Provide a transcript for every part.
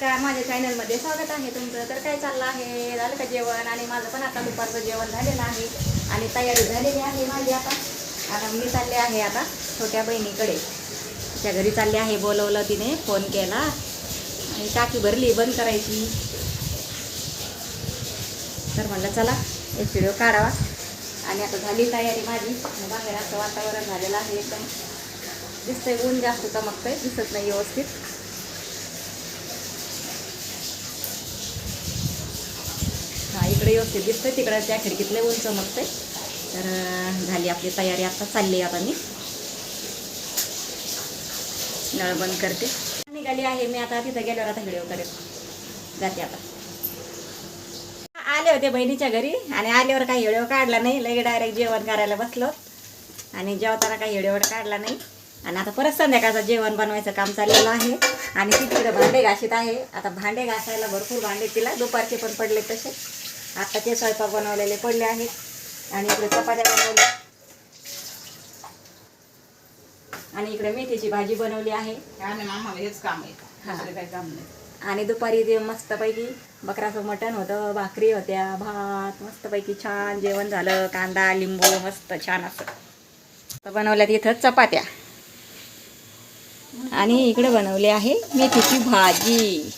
काय माझ्या चॅनलमध्ये स्वागत आहे तुमचं. तर काय चाललं आहे? झालं का जेवण? आणि माझं पण आता दुपारचं जेवण झालेलं आहे. आणि तयारी झालेली आहे माझी आता. आता मी चालले आहे आता छोट्या बहिणीकडे. तिच्या घरी चालले आहे बोलवलं तिने फोन केला. आणि टाकी भरली बंद करायची. तर म्हणलं चला एक व्हिडिओ काढावा. आणि आता झाली तयारी माझी. बाहेर असं वातावरण झालेलं आहे एकदम. दिसतंय ऊन जास्त चमकतंय दिसत नाही व्यवस्थित हा इकडे व्यवस्थित दिसतंय. तिकडं त्या खिडकीतले ऊन चमकतंय तर झाली आपली तयारी. आता चालली आता मी. नळ बंद करते. निघाली आहे मी आता. तिथं गेल्यावर आता व्हिडिओ करेल जाते आता. आले होते बहिणीच्या घरी. आणि आल्यावर काही व्हिडिओ काढला नाही. लगे डायरेक्ट जेवण करायला बसलो. आणि जेवताना काही व्हिडिओ काढला नाही. आणि आता परत संध्याकाळचं जेवण बनवायचं काम चाललेलं आहे. आणि ती तिकडे भांडे घाशीत आहे. आता भांडे घासायला भरपूर भांडे तिला. दुपारचे पण पडले तसे. आता ते स्वयंपाक बनवलेले पडले आहेत. आणि इकडे चपात्या बनवल्या. आणि इकडे मेथीची भाजी बनवली आहे. आणि आम्हाला हेच काम आहे काम नाही. आणि दुपारी ते मस्तपैकी बकराचं मटण होतं भाकरी होत्या भात मस्तपैकी छान जेवण झालं कांदा लिंबू मस्त छान असं. आता बनवल्यात इथं चपात्या. आणि इकडे बनवली आहे मेथीची भाजी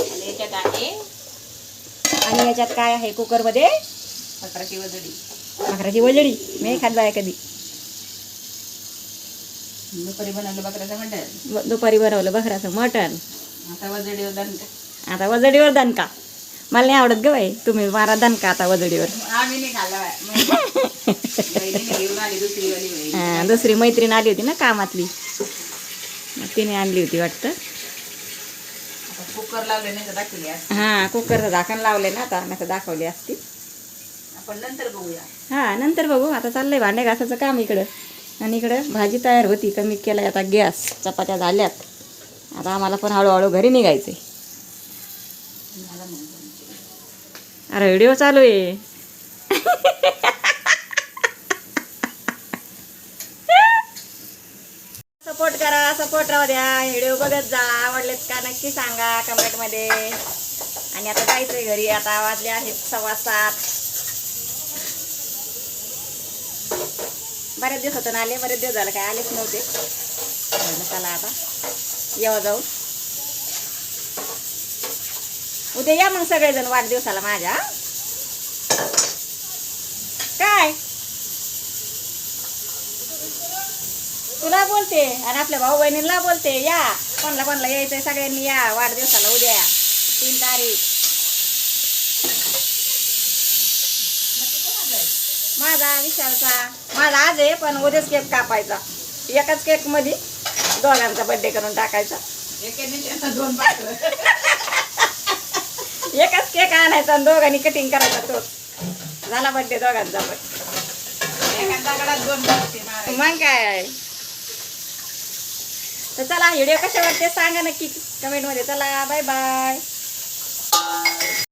आणि याच्यात आहे आणि याच्यात काय आहे कुकरमध्ये? पत्राची वजडी. भाकराची वजडी. मी खात जाय कधी? दुपारी बनवलं बकऱ्याचं मटण. दुपारी बनवलं बकराचं मटण. आता वजडीवर दणका. आता वजडीवर दणका. मला नाही आवडत ग बाई. तुम्ही मारा दणका आता वजडीवर. आम्ही नाही खाल्ला बाय. दुसरी मैत्रीण आली होती ना कामातली. तिने आणली होती वाटतं. कुकर लावले नाही तर दाखवली आज. हां कुकरचं झाकण लावले ना आता नाही दाखवली असती. आपण नंतर बघूया. हां नंतर बघू. आता चाललंय भांडे घासाचं काम इकडं. आणि इकडं भाजी तयार होती कमी केला आता गॅस. चपात्या झाल्यात. आता आम्हाला पण हळूहळू घरी निघायचंय. मला मग. अरे व्हिडिओ चालू आहे. सपोर्ट करा सपोर्ट राहू द्या. व्हिडिओ बघत जा. आवडलेत का नक्की सांगा कमेंटमध्ये. आणि आता जायचंय घरी. आता वाजले आहेत सव्वा सात. बरेच दिवस होतं आले बरेच दिवस झालं काय? आलेच नव्हते. चला आता. येवा जाऊ उद्या या मग सगळेजण वाढदिवसाला माझ्या हं? काय तुला बोलते आणि आपल्या भाऊ बहिणीला बोलते या. कोणला कोणला यायचंय सगळ्यांनी या वाढदिवसाला उद्या. तीन तारीख. माझा विशालचा. माझा आज आहे पण उद्याच केक कापायचा. एकाच केकमध्ये दोघांचा बर्थडे करून टाकायचा. दोन. एकच केक आणायचा आणि दोघांनी कटिंग करायचा तोच झाला बर्थडे दोघांचा पण. मग काय? तर चला व्हिडिओ कशा वाटते सांगा नक्की कमेंटमध्ये. चला बाय बाय